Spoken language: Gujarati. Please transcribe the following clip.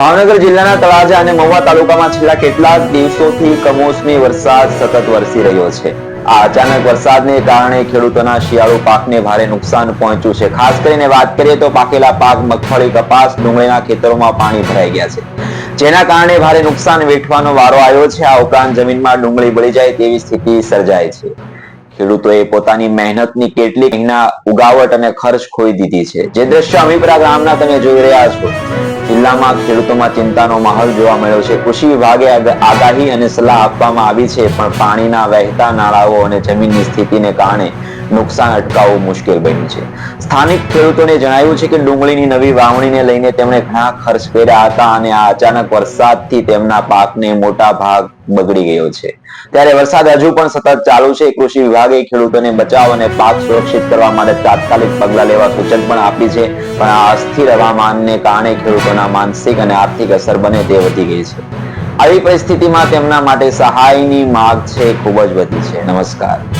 ભાવનગર જિલ્લાના તળાજા અને મહુવા તાલુકામાં છેલ્લા કેટલાક દિવસોથી કમોસમી વરસાદ સતત વરસી રહ્યો છે. આ અચાનક વરસાદને કારણે ખેડૂતોના શિયાળુ પાકને ભારે નુકસાન પહોંચ્યું છે. ખાસ કરીને વાત કરીએ તો પાકેલા પાક, મગફળી, કપાસ, ડુંગળીના ખેતરોમાં પાણી ભરાઈ ગયા છે. જેના કારણે ભારે નુકસાન વેઠવાનો વારો આવ્યો છે. આ ઉપરાંત જમીનમાં ડુંગળી બળી જાય તેવી સ્થિતિ સર્જાય છે. ખેડૂતોએ પોતાની મહેનતની કેટલીક મહિના ઉગાવટ અને ખર્ચ ખોઈ દીધી છે. જે દ્રશ્ય અમીપરા ગામના તમે જોઈ રહ્યા છો. જિલ્લામાં ખેડૂતોમાં ચિંતાનો માહોલ જોવા મળ્યો છે. કૃષિ વિભાગે આગાહી અને સલાહ આપવામાં આવી છે, પણ પાણીના વહેતા નાળાઓ અને જમીનની સ્થિતિને કારણે નુકસાન અટકાવવું મુશ્કેલ બન્યું છે. સ્થાનિક ખેડૂતોને જણાવ્યું છે કે ડુંગળીની નવી વાવણીને લઈને તેમણે ઘણા ખર્ચ કર્યા હતા અને આ અચાનક વરસાદથી તેમના પાકને મોટા ભાગ બગડી ગયો છે. ત્યારે વરસાદ હજુ પણ સતત ચાલુ છે. કૃષિ વિભાગે ખેડૂતોને બચાવ અને પાક સુરક્ષિત કરવા માટે તાત્કાલિક પગલાં લેવા સૂચન પણ આપી છે. પણ આ અસ્થિર હવામાનને કારણે ખેડૂતોના માનસિક અને આર્થિક અસર બને તે વધી ગઈ છે. આવી પરિસ્થિતિમાં તેમના માટે સહાયની માગ છે. ખૂબ જ વધી છે. નમસ્કાર.